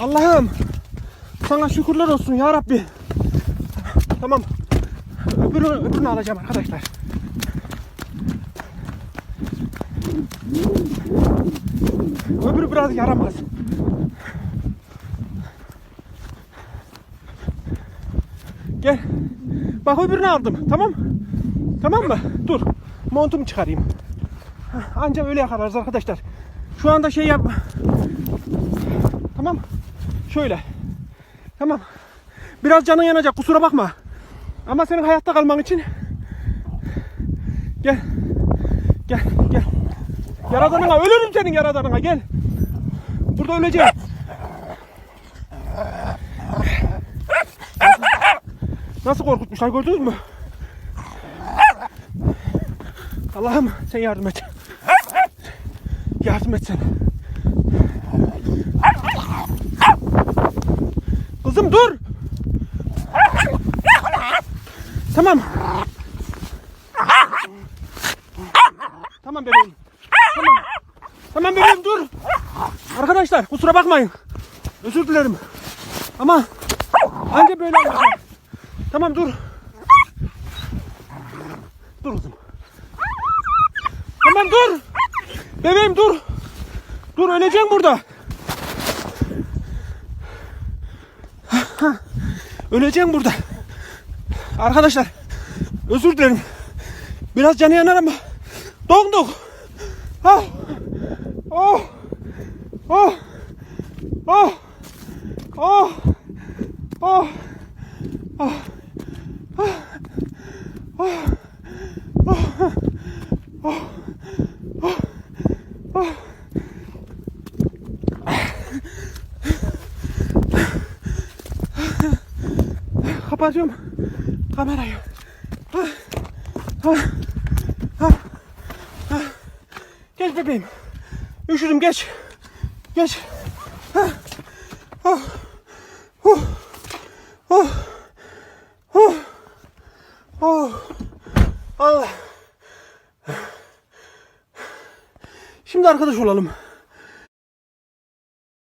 Allah'ım sana şükürler olsun ya Rabbi. Tamam. Öbürü, öbürünü alacağım arkadaşlar. Öbürü biraz yaramaz. Gel. Bak öbürünü aldım. Tamam. Tamam mı? Dur. Montumu çıkarayım. Hah, Anca öyle yakalarız arkadaşlar. Şu anda şey yap. Tamam. Şöyle. Tamam. Biraz canın yanacak kusura bakma. Ama senin hayatta kalman için gel. Gel gel. Yaradanına ölürüm senin yaradanına gel. Burada öleceğim. Nasıl korkutmuşlar gördünüz mü? Allah'ım sen yardım et. Yardım et sen. Kızım dur. Tamam. Tamam bebeğim. Tamam. Tamam bebeğim dur. Arkadaşlar kusura bakmayın. Özür dilerim. Ama anca böyle olacak. Tamam dur. Dur kızım. Tamam dur. Bebeğim dur. Dur öleceğim burada. Öleceğim burada. Arkadaşlar özür dilerim. Biraz canı yanar ama donduk. Ah. Oh. Oh. Oh. Oh. Oh. Oh. Kapatıyorum kamerayı. Ah. Geç bebeğim. Üşüdüm geç. Geç. Allah. Şimdi arkadaş olalım.